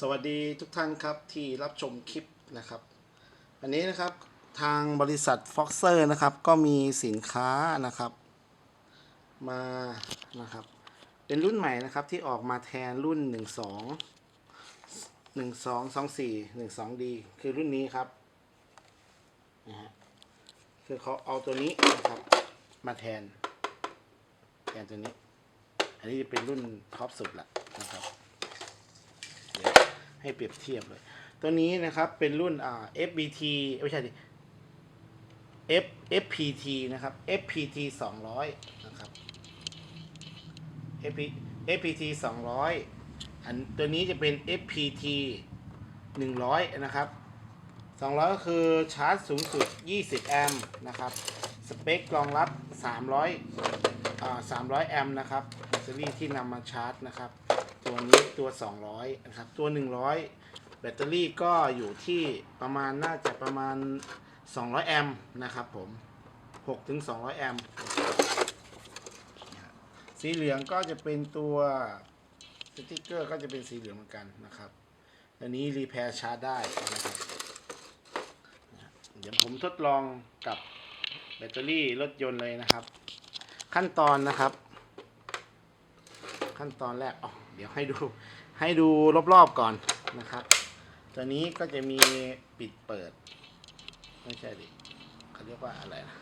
สวัสดีทุกท่านครับที่รับชมคลิปนะครับวันนี้นะครับทางบริษัท f o x เซอร์นะครับ ก็มีสินค้านะครับ มานะครับ เป็นรุ่นใหม่นะครับที่ออกมาแทนรุ่น 12 12 24 12 d คือรุ่นนี้ครับนะฮะคือเขาเอาตัวนี้นะครับมาแทน แทนตัวนี้ อันนี้จะเป็นรุ่นท็อปสุดละนะครับ ให้เปรียบเทียบเลย ตัวนี้นะครับเป็นรุ่นอ่า FBT ไม่ใช่ดิ F FPT นะครับ FPT 200นะครับ FP FPT 200 อันตัวนี้จะเป็น FPT 100 นะครับ 200 ก็คือชาร์จสูงสุด 20 แอมป์นะครับ สเปครองรับ 300อ่า300 แอมป์นะครับแบตเตอรี่ที่นำมาชาร์จนะครับ ตัวนี้ตัว 200 นะครับ ตัว 100 แบตเตอรี่ก็อยู่ที่ประมาณน่าจะประมาณ 200 แอมป์นะครับผม6ถึง200 แอมป์สีเหลืองก็จะเป็นตัวสติ๊กเกอร์ก็จะเป็นสีเหลืองเหมือนกันนะครับ อันนี้รีแพร์ชาร์จได้นะครับเดี๋ยวผมทดลองกับแบตเตอรี่รถยนต์เลยนะครับ ขั้นตอนนะครับ ขั้นตอนแรกอ๋อ เดี๋ยวให้ดูให้ดูรอบๆก่อนนะครับ ตัวนี้ก็จะมีปิดเปิด ไม่ใช่ดิเขาเรียกว่าอะไรนะ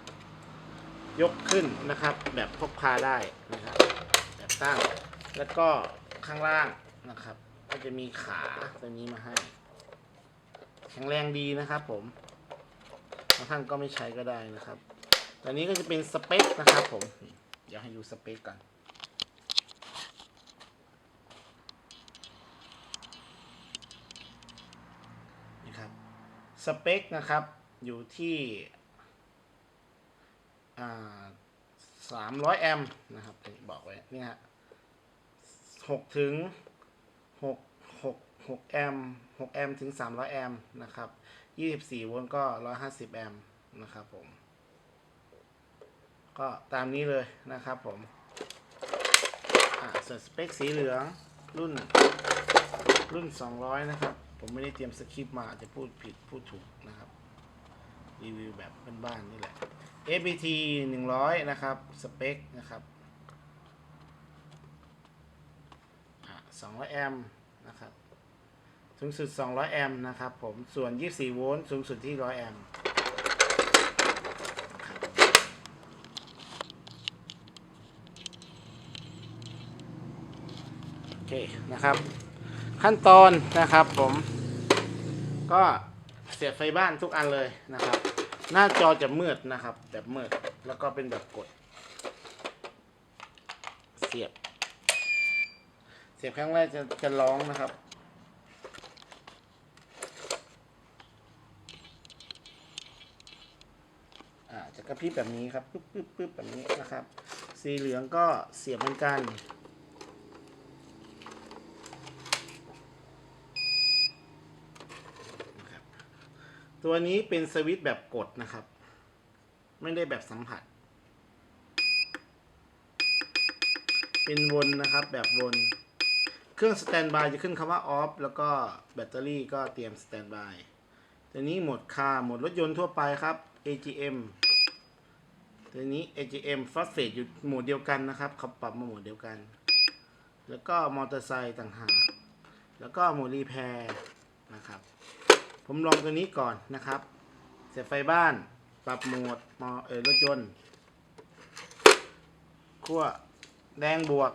ยกขึ้นนะครับ แบบพกพาได้นะครับ แบบตั้งแล้วก็ข้างล่างนะครับ ก็จะมีขาตัวนี้มาให้ แข็งแรงดีนะครับผมบางท่านก็ไม่ใช้ก็ได้นะครับตัวนี้ก็จะเป็นสเปคนะครับผม เดี๋ยวให้ดูสเปคก่อน นะครับ สเปคนะครับอยู่ที่สามร้อยแอมป์นะครับบอกไว้นี่ฮะหกถึงหกหกหกแอมป์หกแอมป์ถึงสามร้อยแอมป์นะครับยี่สิบสี่โวลต์ก็ร้อยห้าสิบแอมป์นะครับผม ก็ตามนี้เลยนะครับผมส่วนสเปคสีเหลืองรุ่นรุ่น200นะครับ ผมไม่ได้เตรียมสคริปต์มาอาจจะพูดผิดพูดถูกนะครับ รีวิวแบบบ้านๆนี่แหละ ABT 100 นะครับ สเปค นะครับอะ200 แอมป์นะครับ สูงสุด 200 แอมป์นะครับผม ส่วน 24 โวลต์ สูงสุดที่ 100 แอมป์โอเค นะครับ ขั้นตอนนะครับผม ก็เสียบไฟบ้านทุกอันเลยนะครับ หน้าจอจะมืดนะครับ แบบมืดแล้วก็เป็นแบบกด เสียบ เสียบครั้งแรกจะจะร้องนะครับอ่าจะกระพริบแบบนี้ครับปึ๊บปึ๊บปึ๊บแบบนี้นะครับ สีเหลืองก็เสียบเหมือนกัน ตัวนี้เป็นสวิตช์แบบกดนะครับ ไม่ได้แบบสัมผัส เป็นวนนะครับแบบวน เครื่องสแตนบายจะขึ้นคำว่าออฟแล้วก็แบตเตอรี่ก็เตรียมสแตนบายตัวนี้หมดค่าหมดรถยนต์ทั่วไปครับ AGM ตัวนี้ AGM ฟ a s t เฟสอยู่หมดเดียวกันนะครับเขาปรับมาหมดเดียวกัน แล้วก็มอเตอร์ไซค์ต่างหาก แล้วก็หมดรีแพร์นะครับ ผมลองตัวนี้ก่อนนะครับ เสียบไฟบ้าน ปรับโหมดมอเออรถยนต์ขั้วแดงบวก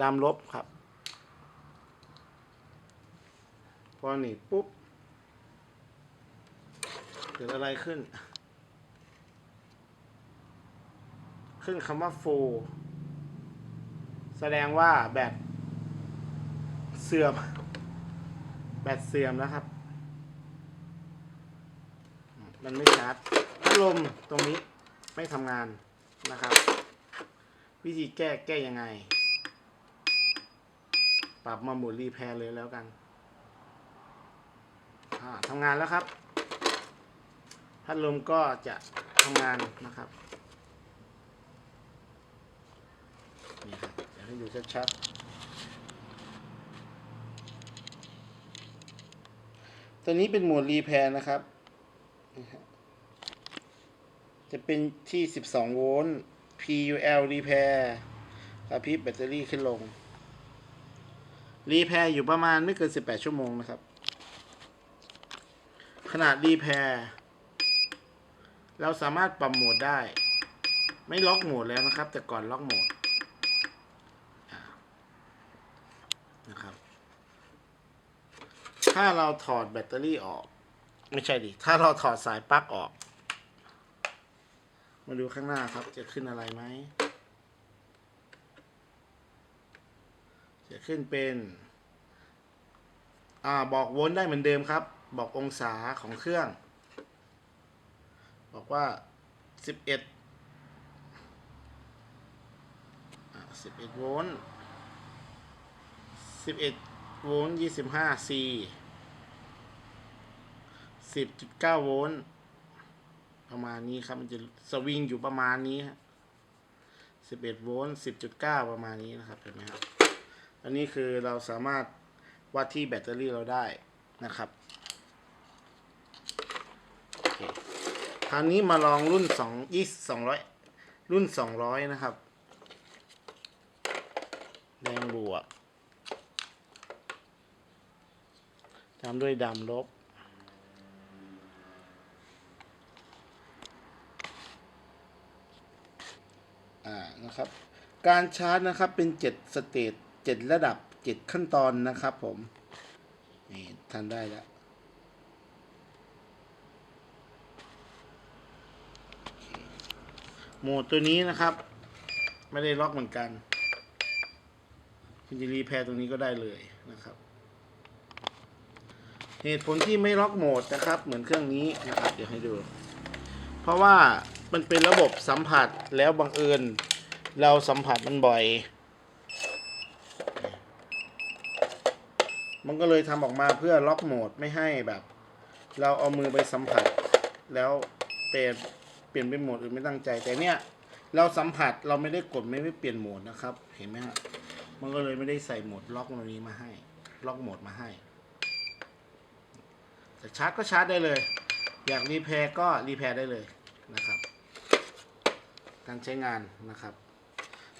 ดำลบครับ พอหนีบปุ๊บ เกิดอะไรขึ้น ขึ้นคำว่า full แสดงว่าแบตเสื่อม แบตเสื่อมนะครับ มันไม่ชาร์จพัดลมตรงนี้ไม่ทำงานนะครับ วิธีแก้แก้ยังไง ปรับมาหมุนรีแพร์เลยแล้วกันทำงานแล้วครับ พัดลมก็จะทำงานนะครับ ให้ดูชัดๆ ตัวนี้เป็นหมวดรีแพร์นะครับ จะเป็นที่ 12 โวลต์ PUL รีแพร์กระพริบแบตเตอรี่ขึ้นลง รีแพร์อยู่ประมาณไม่เกิน 18 ชั่วโมงนะครับ ขนาดรีแพร์เราสามารถปรับโหมดได้ ไม่ล็อกโหมดแล้วนะครับ แต่ก่อนล็อกโหมดอ่า นะครับ ถ้าเราถอดแบตเตอรี่ออก ไม่ใช่ดิ ถ้าเราถอดสายปลั๊กออก มาดูข้างหน้าครับ จะขึ้นอะไรไหม จะขึ้นเป็น อ่า บอกโวลต์ได้เหมือนเดิมครับ บอกองศาของเครื่อง บอกว่า 11อ่า11โวลต์ 11โวลต์25 C 10.9โวลต์ประมาณนี้ครับ มันจะสวิงอยู่ประมาณนี้ฮะ11โวลต์10.9ประมาณนี้นะครับเห็นไหมครับ อันนี้คือเราสามารถวัดที่แบตเตอรี่เราได้นะครับคราวนี้มาลองรุ่น2 20 200รุ่น200นะครับ แดงบวกามด้วยดำลบ อ่า นะครับ การชาร์จนะครับเป็น 7 สเตจ7ระดับ 7 ขั้นตอนนะครับผม นี่ทันได้แล้วโหมดตัวนี้นะครับ ไม่ได้ล็อกเหมือนกัน คุณจะรีแพร์ตรงนี้ก็ได้เลยนะครับ เหตุผลที่ไม่ล็อกโหมดนะครับ เหมือนเครื่องนี้นะครับเดี๋ยวให้ดู เพราะว่ามันเป็นระบบสัมผัสแล้วบังเอิญเราสัมผัสมันบ่อย มันก็เลยทำออกมาเพื่อล็อกโหมดไม่ให้แบบ เราเอามือไปสัมผัส แล้วเปลี่ยนเปลี่ยนเป็นโหมดอื่นไม่ตั้งใจแต่เนี้ยเราสัมผัสเราไม่ได้กดไม่ได้เปลี่ยนโหมดนะครับ เห็นไหมฮะมันก็เลยไม่ได้ใส่โหมดล็อกตรงนี้มาให้ ล็อกโหมดมาให้ แต่ชาร์จก็ชาร์จได้เลย อยากรีแพร์ก็รีแพร์ได้เลยนะครับ การใช้งานนะครับ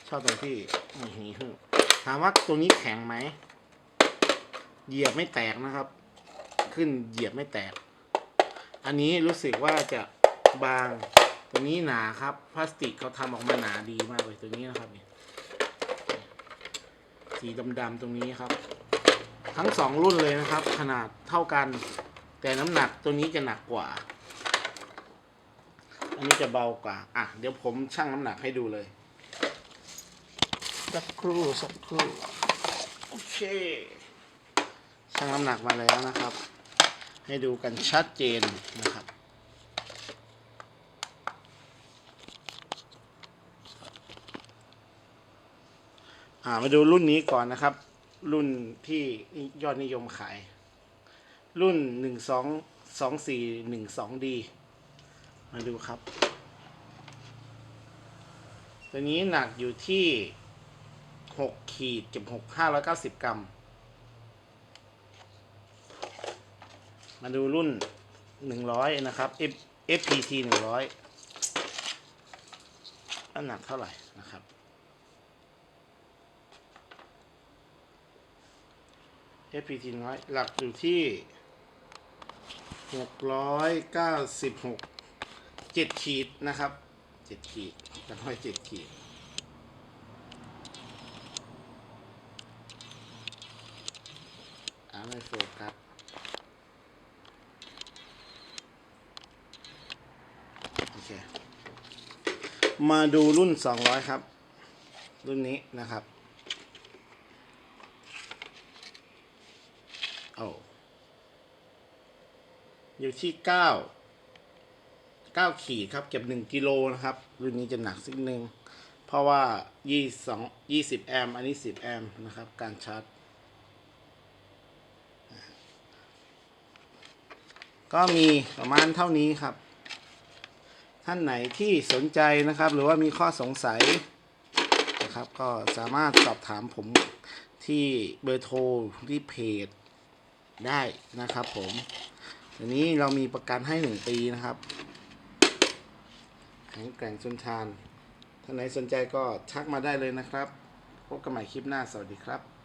ชอบตรงที่อื้อหือถามว่าตรงนี้แข็งไหม เหยียบไม่แตกนะครับ ขึ้นเหยียบไม่แตก อันนี้รู้สึกว่าจะบางตัวนี้หนาครับ พลาสติกเขาทำออกมาหนาดีมากเลยตัวนี้นะครับนี่สีดำๆตรงนี้ครับ ทั้งสองรุ่นเลยนะครับ ขนาดเท่ากัน แต่น้ำหนักตัวนี้จะหนักกว่า อันนี้จะเบากว่า อะ เดี๋ยวผมชั่งน้ำหนักให้ดูเลย สักครู่สักครู่ โอเคชั่งน้ำหนักมาแล้วนะครับ ให้ดูกันชัดเจนนะครับอ่ามาดูรุ่นนี้ก่อนนะครับ รุ่นที่ยอดนิยมขาย รุ่นหนึ่งสองสองสี่หนึ่งสองดีมาดูครับ ตัวนี้หนักอยู่ที่หกขีดกับหกห้าร้อยเก้าสิบกรัม มาดูรุ่นหนึ่งร้อยนะครับ F FPT หนึ่งร้อยน้ำหนักเท่าไหร่นะครับ FPT น้อย หลักอยู่ที่ หกร้อยเก้าสิบหกเจ็ดขีดนะครับเจ็ดขีดจำไว้เจ็ดขีดอาไม่โฟกัสโอเค มาดูรุ่น 200 ครับ รุ่นนี้นะครับ โอ้ อยู่ที่9 9ขีดครับ เก็บ1กิโลนะครับ รุ่นนี้จะหนักสักหนึ่งเพราะว่า22 20แอมอันนี้10แอมนะครับ การชาร์จ ก็มีประมาณเท่านี้ครับ ท่านไหนที่สนใจนะครับ หรือว่ามีข้อสงสัยนะครับก็สามารถสอบถามผมที่เบอร์โทรที่เพจได้นะครับผม อันนี้เรามีประกันให้หนึ่งปีนะครับแข็งแกร่งทนทาน ท่านไหนสนใจก็ทักมาได้เลยนะครับ พบกันใหม่คลิปหน้า สวัสดีครับ